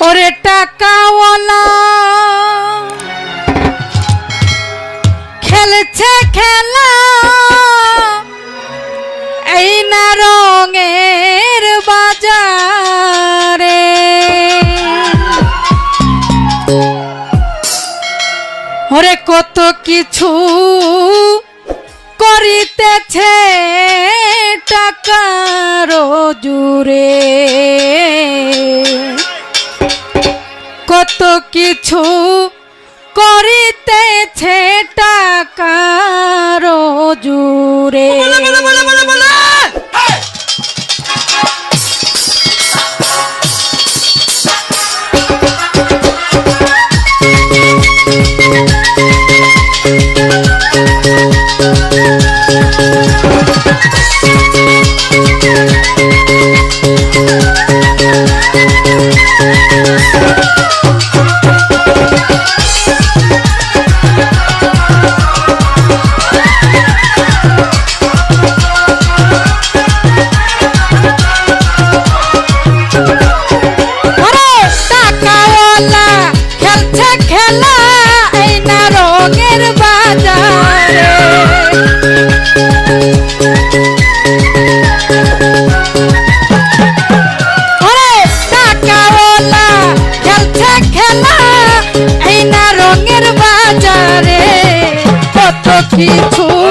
ওরে টাকাওয়ালা। খেলছে খেলা। এই না রঙের বাজারে। ওরে কত কিছু করিতেছে টাকার জুড়ে কত কিছু করিতেছে টাকার জুড়ে। ওরে খেলা এই না রঙের বাজারে কত কিছু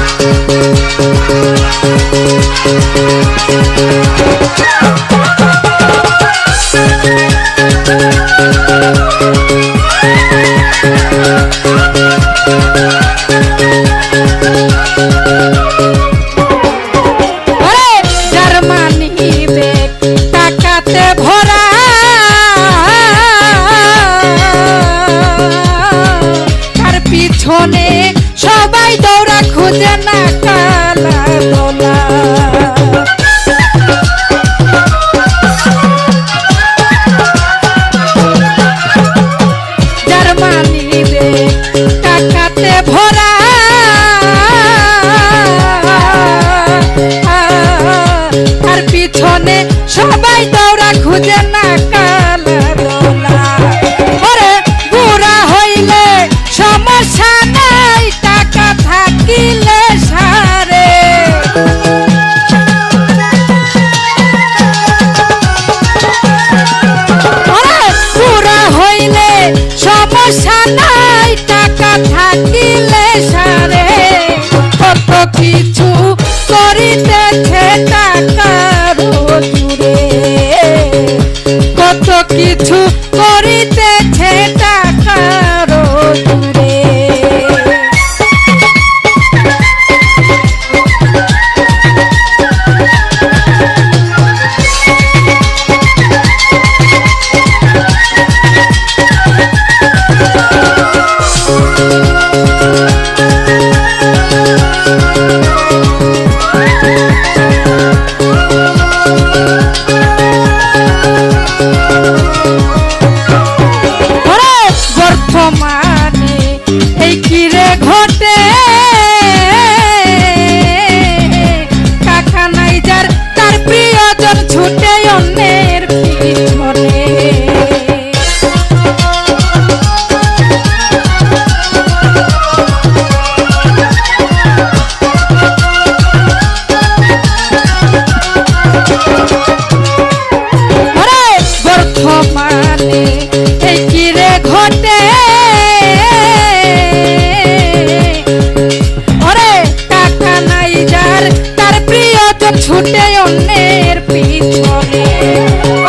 ওরে জার্মানি বেগ নাই টাকা থাকিলে সারে। কত কিছু করিতেছে টাকার কত কিছু করিতেছে ওরে এই কিরে ঘটে? ওরে টাকা নাই যার, তার প্রিয়জন ছুটে অন্যের পিছনে।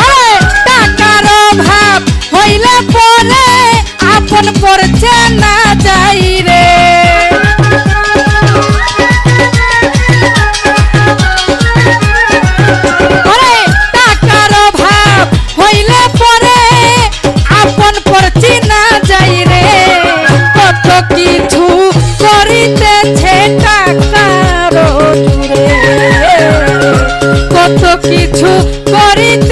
ওরে টাকার অভাব হইলে পরে আপন পড়ছে না যাই রে। কিছু করিতে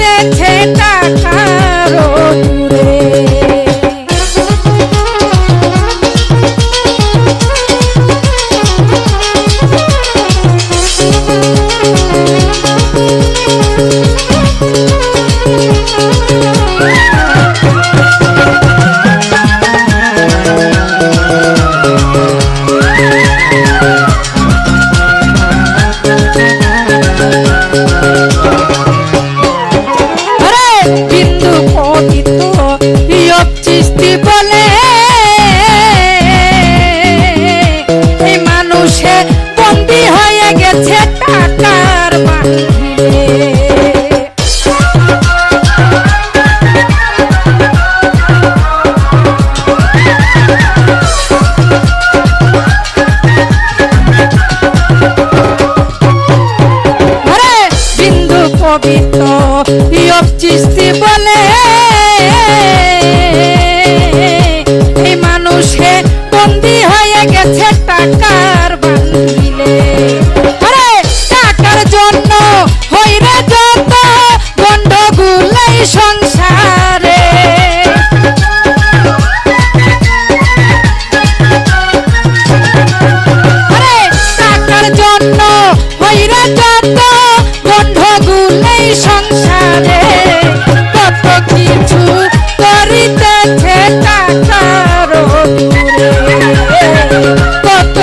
বন্দি হয়ে গেছে টাকার বাহিরে। পবিত্র, ইয়ব চিস্তি বলে। এই মানুষে বন্দি হয়ে গেছে টাকার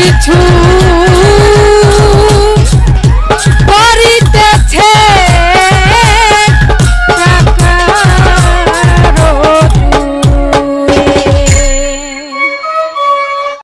be true.